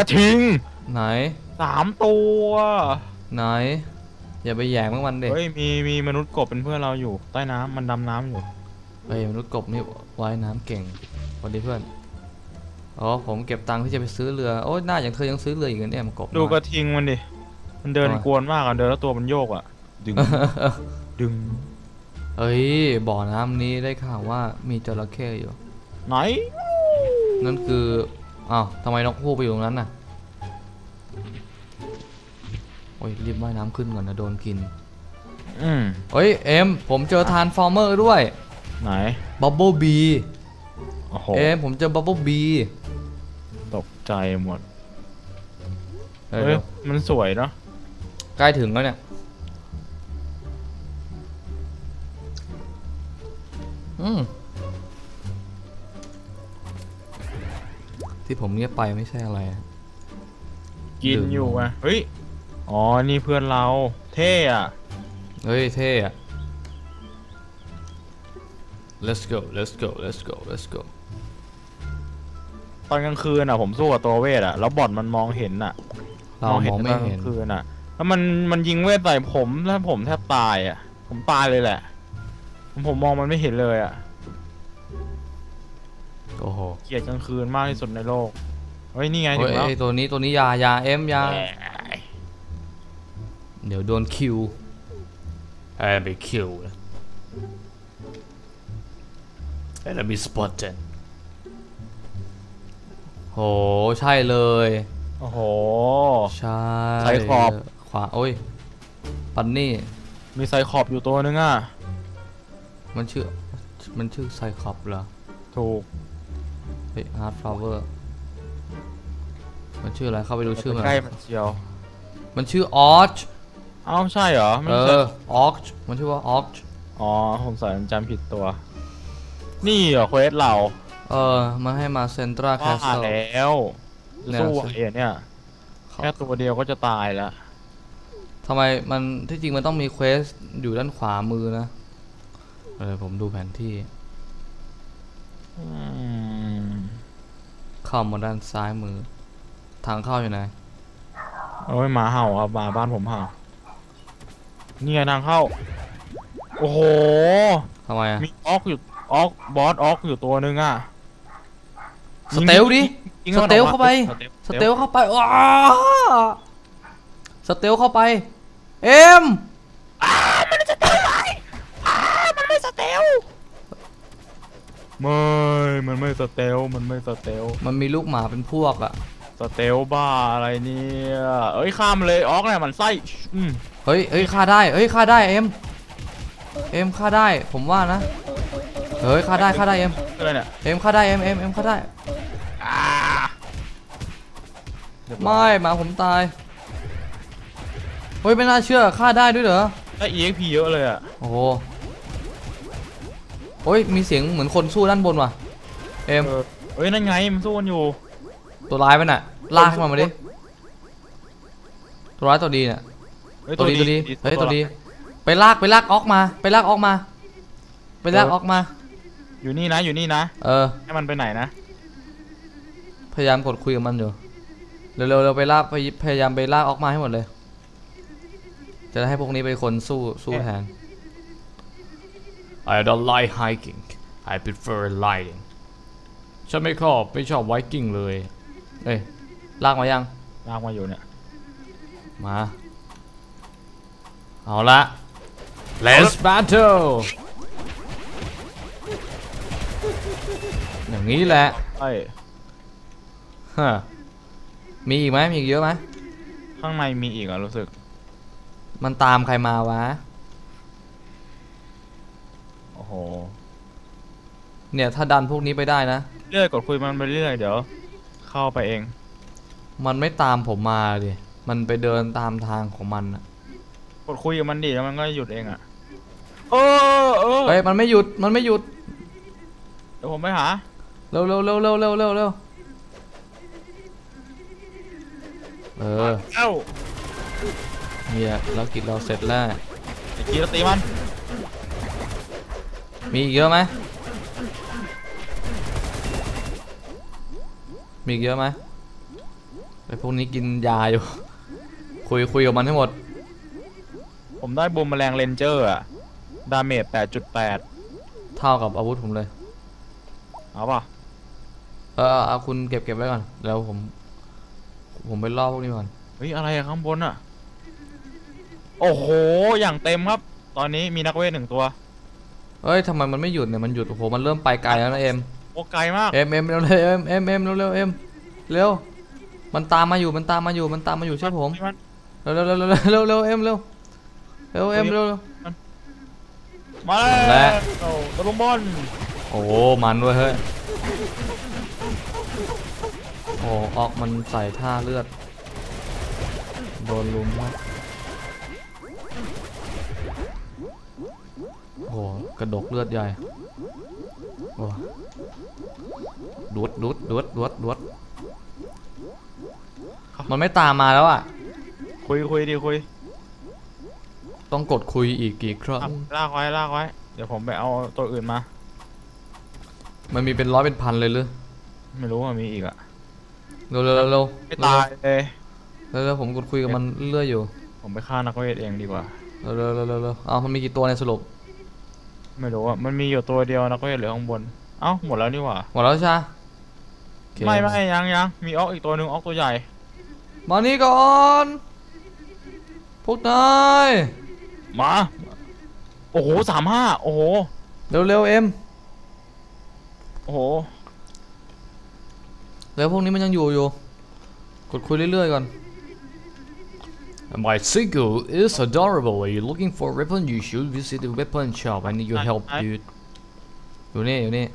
กระทิงไหน สามตัวไหน อย่าไปแหย่งมันมันเด็กเฮ้ยมีมีมนุษย์กบเป็นเพื่อนเราอยู่ใต้น้ำมันดำน้ำอยู่เฮ้ยมนุษย์กบนี่ว่ายน้ำเก่งสวัสดีเพื่อนอ๋อผมเก็บตังค์ที่จะไปซื้อเรือโอ้ยหน้าอย่างเธอยังซื้อเรืออีกเหรอเนี่ยมันกบดูกน้อยระทิงมันดิมันเดินทำไมกวนมากอะเดินแล้วตัวมันโยกอะดึงดึงเฮ้ยบ่อน้ำนี้ได้ข่าวว่ามีจระเข้อยู่ไหนนั่นคือ อ้าวทำไมนกฮูกไปอยู่ตรงนั้นน่ะ โอ้ยรีบว่ายน้ำขึ้นก่อนนะโดนกิน อืมเฮ้ยเอ็มผมเจอทานฟอร์เมอร์ด้วย ไหน บับเบิลบีโอ้โห เอ็มผมเจอบับเบิลบีตกใจหมด เฮ้เฮ้ยยมันสวยเนาะ ใกล้ถึงแล้วเนี่ย อืม ที่ผมเงียบไปไม่ใช่อะไรอะกินดื่มอยู่อะเฮ้ย อ๋อ นี่เพื่อนเรา เท่อะเฮ้ย เท่อะ let's go let's go let's go let's go ตอนกลางคืนอะ ผมสู้กับตัวเวทอะ แล้วบอดมันมองเห็นอะ เรามองไม่ตอนกเห็น ลางคืนอะ แล้วมันมันยิงเวทใส่ผมแล้วผมแทบตายอะ ผมตายเลยแหละ ผมผมมองมันไม่เห็นเลยอะ โอ้โหเกลียดกลางคืนมากที่สุดในโลก เฮ้ย นี่ไงถึเฮ้ยงแล้วไอ้ตัวนี้ตัวนี้ยายาเอ็มยา เดี๋ยวโดนคิวแอบไปคิวนะแอบมีสปอตเจนโห ใช่เลย โอ้โห ใช่ไซคลอปขวา โอ้ย ปันนี่ มีไซคอบอยู่ตัวนึงอะ มันชื่อ มันชื่อไซคอปเหรอ ถูก เฮ้ยฮาร์ดฟลาเวอร์มันชื่ออะไรเข้าไปดูชื่อมันใกล้มันเชียว มันชื่อออชเอ้าใช่เหรอไม่เอใช่อออชมันชื่อว่าออชอ๋อผมใส่จำผิดตัว นี่เหรอเควสเราเออมาให้มาเซนตราแคว่าสเซิล แล้วจะสู้เนี่ยไอ้เนี่ยแค่ตัวเดียวก็จะตายแล้วทำไมมันที่จริงมันต้องมีเควสอยู่ด้านขวามือนะเออผมดูแผนที่ อืม เข้ามาด้านซ้ายมือ ทางเข้าอยู่ไหนโอ้ยหมาเห่าครับหมาบ้านผมเห่านี่ไงทางเข้า โอ้โห ทำไมอะมีออกอยู่ออกบอสออกอยู่ตัวนึงอะสเตลดิยิงสเตลเข้าไปสเตลสเตลเข้าไปว้าสเตลเข้าไป เอ็ม ไม่มันไม่สเตลมันไม่สเตลมันมีลูกหมาเป็นพวกอะสเตลบ้าอะไรเนี่ยเอ้ยข้ามมาเลยออกเนี่ยมันไส้อืมเฮ้ยเฮ้ยฆ่าได้เฮ้ยฆ่าได้เอ็มเอ็มฆ่าได้ผมว่านะเฮ้ยฆ่าได้ฆ่าได้เอ็มอะไรเนี่ยเอ็มฆ่าได้เอ็มเอ็มเอ็มฆ่าได้อ่าเรียบร้อไม่ยหมาผมตายเฮ้ยไม่น่าเชื่อฆ่าได้ด้วยเหรอได้ EXP เยอะเลยอะโอ้ โหโอ้ยมีเสียงเหมือนคนสู้ด้านบนว่ะ เอ็มเออเอ้ยนั่นไงมันสู้กันอยู่ ตัวร้ายมันน่ะลากขึ้นมามาดิตัวร้ายตัวดีเนี่ยเฮ้ยตัวดีตัวดีดีเฮ้ยตัวดี ไปลากไปลากออกมา ไปลากออกมา ไปลากออกมา อยู่นี่นะอยู่นี่นะเออให้มันไปไหนนะพยายามกดคุยกับมันอยู่เร็วๆเร็วไปลากไปพยายามไปลากออกมาให้หมดเลย จะได้ให้พวกนี้เป็นคนสู้สู้แทน I don't like hiking I prefer riding ฉันไม่ชอบไม่ชอบไวกิ้งเลย เอ้ยลากมายัง ลากมาอยู่เนี่ย มา เอาละ Let's battle อย่างนี้แหละเอ้ยฮะมีอีกไหมมีอีกเยอะไหมข้างในมีอีกอะรู้สึก มันตามใครมาวะโอ้โห เนี่ยถ้าดันพวกนี้ไปได้นะ เรื่อยกดคุยมันไปเรื่อยเดี๋ยว เข้าไปเอง มันไม่ตามผมมาดิ มันไปเดินตามทางของมันอะกดคุยกับมันดิแล้วมันก็หยุดเองอะเออเออเฮ้ยมันไม่หยุด มันไม่หยุด เดี๋ยวผมไปหา เร็วเร็วเร็วเร็วเร็วเร็วเร็วเออ เอ้าเนี่ยแล้วกิจเราเสร็จแล้ว ไอ้กีรตีมัน มีอีกเยอะไหมมีอีกเยอะไหมไอพวกนี้กินยาอยู่ คุยคุยกับมันให้หมด ผมได้บูมแมลงเรนเจอร์อะดาเมจแปดจุดแปดเท่ากับอาวุธผมเลย เอาป่ะ เออเอาเอาคุณเก็บเก็บไว้ก่อนแล้วผม ผมไปล่อพวกนี้ก่อน เฮ้ย อะไรอะข้างบนอะโอ้โห อย่างเต็มครับ ตอนนี้มีนักเวทหนึ่งตัว เอ้ยทำไมมันไม่หยุดเนี่ยมันหยุดโอ้โหมันเริ่มไปไกลแล้วนะเอ็มโอ้ไกลมากเอ็มเอ็มเร็วเร็วเอ็มเอ็มเอ็มเร็วเร็วเอ็มเร็วมันตามมาอยู่มันตามมาอยู่มันตามมาอยู่ใช่อผมมันเร็วเร็วเร็วเร็วเร็วเร็วเอ็มเร็วเร็วเอ็มเร็วเร็วมาและแล้วโอ้ตะลุมบอลโอ้โหมันเว้ยเฮ้ยโอ้ออกมันใส่ท่าเลือดโดนลุมครับ โอ้กระดกเลือดใหญ่โอ้ดูดดูดดูดดูดดูดมันไม่ตามมาแล้วอะ คุยคุยดีคุย ต้องกดคุยอีกกี่ครั้งอะลากไว้ลากไว้ เดี๋ยวผมไปเอาตัวอื่นมา มันมีเป็นร้อยเป็นพันเลยหรือ ไม่รู้ว่ามีอีกอะเร็วเร็วเร็วเร็วไม่ตายเลยเร็วเร็วผมกดคุยกับมันเรื่อยอยู่ ผมไปฆ่านักเวทเองดีกว่า เร็วเร็วเร็วเร็วเร็วเอามันมีกี่ตัวในยสรุป ไม่รู้อะมันมีอยู่ตัวเดียวนักเวทเหลือข้างบน เอ้าหมดแล้วนี่หว่า หมดแล้วใช่ปะโอเคไม่ไม่ยังยังมีออกอีกตัวหนึ่งออกตัวใหญ่ มานี่ก่อน พวกนายมา โอ้โหสามห้าโอ้โห เร็วเร็วเอ็ม โอ้โหเร็วพวกนี้มันยังอยู่อยู่ กดคุยเรื่อยๆก่อน My single is adorable. Are you looking for a weapon? You should visit the weapon shop. I need your help, I- dude. อยู่นี่อยู่นี่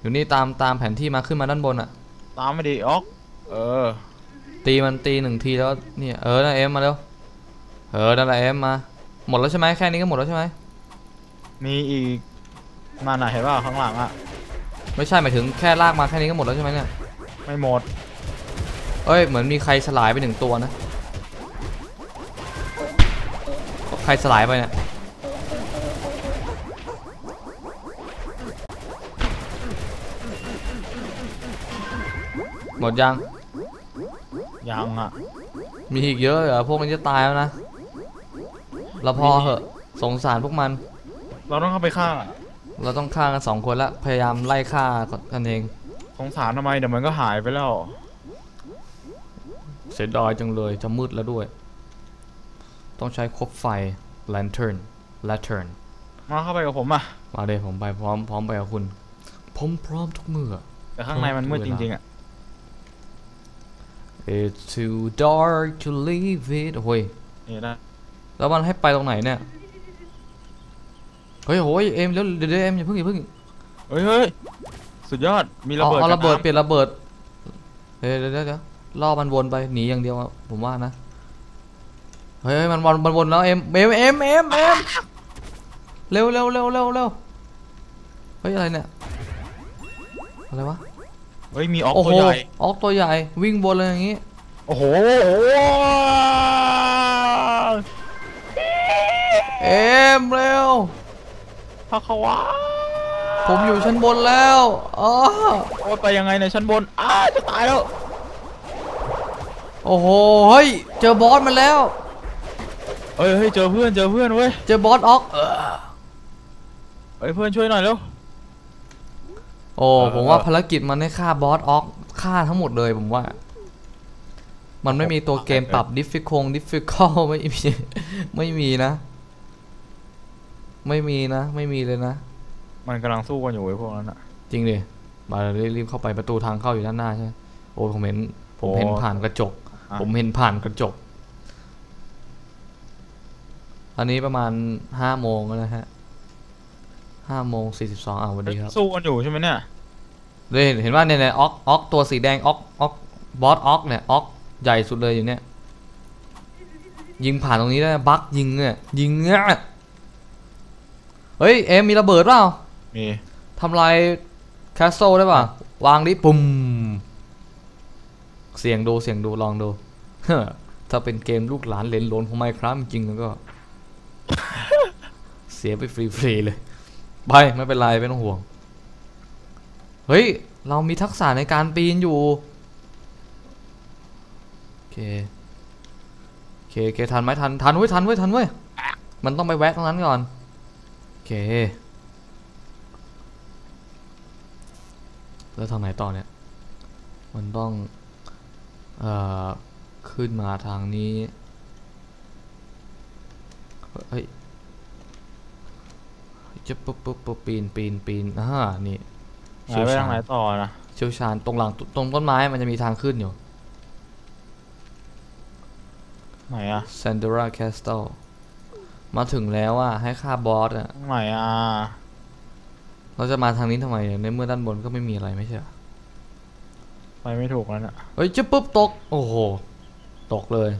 อยู่นี่ตามตามแผนที่มาขึ้นมาด้านบนอะตามมาดิออกเออ ตีมันตีหนึ่งทีแล้วเนี่ยเออนั่นเอ็มมาเร็วเออนั่นแหละเอ็มมา หมดแล้วใช่ไหมแค่นี้ก็หมดแล้วใช่ไหมมีอีกมาหน่ะเห็นป่ะข้างหลังอะไม่ใช่หมายถึงแค่ลากมาแค่นี้ก็หมดแล้วใช่ไหมเนี่ยไม่หมด เอ้ยเหมือนมีใครสลายไปหนึ่งตัวนะ ใครสลายไปเนี่ยหมดยัง ยังอะมีอีกเยอะเหรอพวกมันจะตายแล้วนะเราพอเหอะสงสารพวกมัน เราต้องเข้าไปฆ่า เราต้องฆ่ากันสองคนละพยายามไล่ฆ่ากันเอง สงสารทำไมเดี๋ยวมันก็หายไปแล้ว เสียดายจังเลยจะมืดแล้วด้วย ต้องใช้คบไฟ lantern lantern มาเข้าไปกับผมอะมาเลยผมไปพร้อมพร้อมไปกับคุณ ผมพร้อมทุกเมื่อแต่ข้างในมันมืดจริงๆอะ It's too dark to leave it โอ้ยนี่ได้แล้วมันให้ไปตรงไหนเนี่ย เฮ้ยโอ้ยเอ็มเดี๋ยวเดี๋ยวเดี๋ยวเอ็มอย่าเพิ่งอย่าเพิ่งเฮ้ยเฮ้ยสุดยอด มีระเอาเบิดเอาระเบิดกับเปลี่ยนระเบิดเฮ้ยเดี๋ยวเดี๋ยวเดี๋ยว ล่อมันวนไปหนีอย่างเดียวอะผมว่านะเฮ้ยเฮ้ยมันวนมันวนแล้วเอ็มเอ็มเอ็มเอ็มเอ็มเร็วเร็วเร็วเร็วเร็วเฮ้ยอะไรเนี่ยอะไรวะเฮ้ยมีออกโอ้ตัโหวใหญ่ออกตัวใหญ่วิ่งบนเลยอย่างงี้โอ้โหเอ็มเร็วพระเขาวะผมอยู่ชั้นบนแล้วอ๋อโอ้ยไปยังไงในยชั้นบนอ้าจะตายแล้ว โอ้โหเฮ้ยเจอบอสมันแล้วเฮ้ยเฮ้ยเจอเพื่อนเจอเพื่อนเว้ยเจอบอสออกเออเฮ้ยเพื่อนช่วยหน่อยเร็ว โอ้เออผมว่าภารกิจมันให้ฆ่าบอสออกฆ่าทั้งหมดเลยผมว่า มันไม่มีตัวเกมปรับ difficult difficult ไม่มีไม่มีนะ ไม่มีนะ ไม่มีเลยนะ มันกำลังสู้กันอยู่ไอ้พวกนั้นอะจริงดิมาเลยรีบเข้าไปประตูทางเข้าอยู่ด้านหน้าใช่ไหมโอ้ผมเห็นผมโอ้เห็นผ่านกระจกอะ ผมเห็นผ่านกระจก อันนี้ประมาณห้าโมงแล้วนะฮะห้าโมงสี่สิบสองอ่าวันดีครับ สู้กันอยู่ใช่ไหมเนี่ยเลยเห็นเห็นว่าเนี่ยเนี่ยออกออกตัวสีแดงออกออกบอสออกเนี่ยออกใหญ่สุดเลยอยู่เนี่ย ยิงผ่านตรงนี้ได้นะบักยิงเนี่ยยิงเนี่ยเฮ้ยเอ็มมีระเบิดเปล่ามีทำลายแคสโซิลได้ป่ะ วางดิปุ่ม เสี่ยงดูเสี่ยงดูลองดูถ้าเป็นเกมลูกหลานเลนหลนของไมครับจริงแล้วก็ เสียไปฟรีๆเลย ไป ไม่เป็นไรไม่ต้องห่วง เฮ้ย เรามีทักษะในการปีนอยู่เคโอเคโอเคทันไหมทัน ทันเว้ยทันเว้ยทันเว้ยมันต้องไปแวะตรงนั้นก่อน โอเค แล้วทางไหนต่อเนี่ย มันต้อง ขึ้นมาทางนี้ เฮ้ย จะปุ๊บปุ๊บปุ๊บปีนปีนปีนอ่านี่ไหนไปทางไหนต่อนะเชี่ยวชาญตรงหลังตรงต้นไม้มันจะมีทางขึ้นอยู่ ไหนอะ s a n d r a Castle มาถึงแล้วอะ ให้ฆ่าบอสอะทางไหนอะเราจะมาทางนี้ทำไมอะในเมื่อด้านบนก็ไม่มีอะไรไม่ใช่เหรอ ไปไม่ถูกแล้วน่ะเฮ้ยจะปุ๊บตก โอ้โห ตกเลย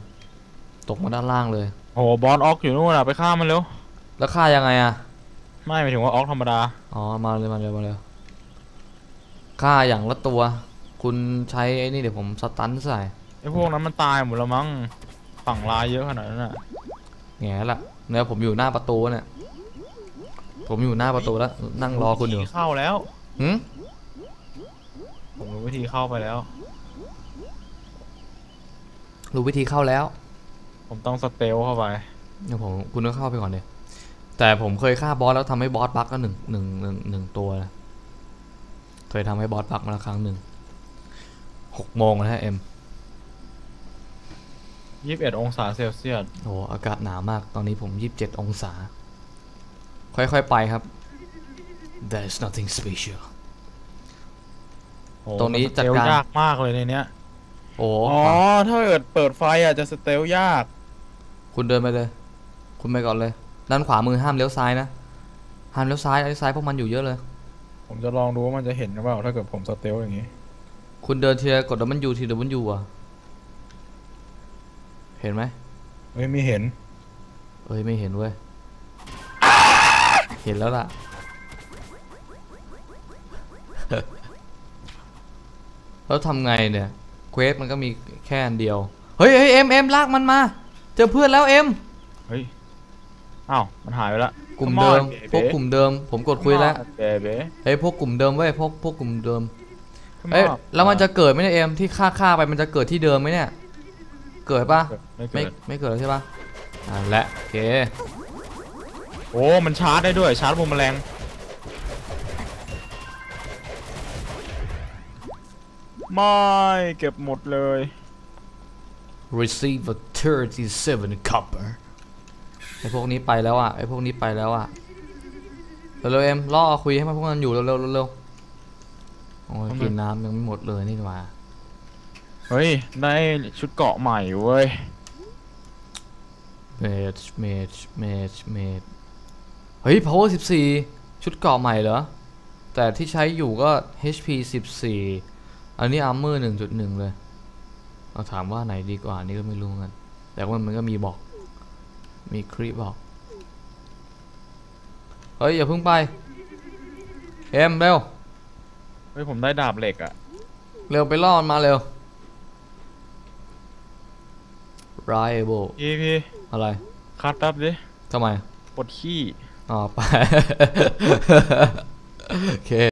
ตกมาด้านล่างเลย โอ้โหบอสออกอยู่นู่นอะไปฆ่ามันเร็ว แล้วฆ่ายังไงอะ ไม่หมายถึงว่าออกธรรมดา อ๋อ มาเลยมาเลยมาเลยฆ่าอย่างละตัว คุณใช้ไอ้นี่เดี๋ยวผมสตันใส่ ไอ้พวกนั้นมันตายหมดแล้วมั้ง ฝั่งลายเยอะขนาดนั้นอะแง่ละเนี่ยผมอยู่หน้าประตูเนี่ย ผมอยู่หน้าประตูแล้ว นั่งรอคุณอยู่วิธีเข้าแล้วหืมผมรู้ วิธีเข้าไปแล้ว รู้วิธีเข้าแล้ว ผมต้องสเตลเข้าไปเดี๋ยวผมคุณก็เข้าไปก่อนเดี๋ยวแต่ผมเคยฆ่าบอสแล้วทำให้บอสบั๊กก็หนึ่งหนึ่งหนึ่งหนึ่งตัวนะเคยทำให้บอสบั๊กมาแล้วครั้งหนึ่งหกโมงแล้วฮะเอ็ม21องศาเซลเซียสโอ้โหอากาศหนาวมากตอนนี้ผมยี่สิบเจ็ดองศา ค่อยๆไปครับ There's nothing special โอ้ ตรงนี้มัสจัดเตลการ ยากมากเลยในเนี้ย โอ้โหอ๋อ ถ้าเกิดเปิดไฟอะจะสเตลยาก คุณเดินไปเลย คุณไปก่อนเลย ด้านขวามือห้ามเลี้ยวซ้ายนะ ห้ามเลี้ยวซ้ายเลี้ยวซ้ายพวกมันอยู่เยอะเลย ผมจะลองดูว่ามันจะเห็นหรือเปล่าถ้าเกิดผมสเตลอย่างงี้ คุณเดินทีละกดดับมันยูทีดับมันยูอะ เห็นไหมเฮ้ยไม่เห็น เอ้ยไม่เห็นเว้ย เห็นแล้วล่ะ แล้วทำไงเนี่ยเควสมันก็มีแค่อันเดียว เฮ้ยเฮ้ยเอ็มเอ็มลากมันมา เจอเพื่อนแล้วเอ็มเฮ้ยอ้าวมันหายไปละกลุ่มเดิม พวกกลุ่มเดิม ผมกดคุยแล้วเบเบ้เฮ้ยพวกกลุ่มเดิมเว้ยพวกพวกกลุ่มเดิมเอ้ยแล้วมันจะเกิดไหมเนี่ยเอ็มที่ฆ่าฆ่าไปมันจะเกิดที่เดิมไหมเนี่ย เกิดปะไม่ไม่เกิดไม่เกิดแล้วใช่ปะอ่าและโอเคโอ้มันชาร์จได้ด้วยชาร์จบูมแมลง ไม่เก็บหมดเลย receive a 37 copper ไอพวกนี้ไปแล้วอะไอพวกนี้ไปแล้วอะเร็วๆเอ็มล่อคุยให้มันพวกมันอยู่เร็วๆเร็วๆโอ้ยทำไมกินน้ำยังไม่หมดเลยนี่หว่าเฮ้ย ได้ชุดเกราะใหม่เว้ยเมจเมจเมจเมจเฮ้ย power 14 ชุดเกราะใหม่เหรอ แต่ที่ใช้อยู่ก็ HP 14 อันนี้ armor 1.1เลยเราถามว่าไหนดีกว่านี่ก็ไม่รู้เหมือนกัน แต่ว่ามันก็มีบอก มีคลิปบอก เฮ้ย อย่าเพิ่งไป เอ็มเร็ว เฮ้ย ผมได้ดาบเหล็กอะเร็วไปล่อมันมาเร็ว Rival พี่พี่อะไร คัดแป๊บดิทำไม ปวดขี้ อ๋อ ไป โอเค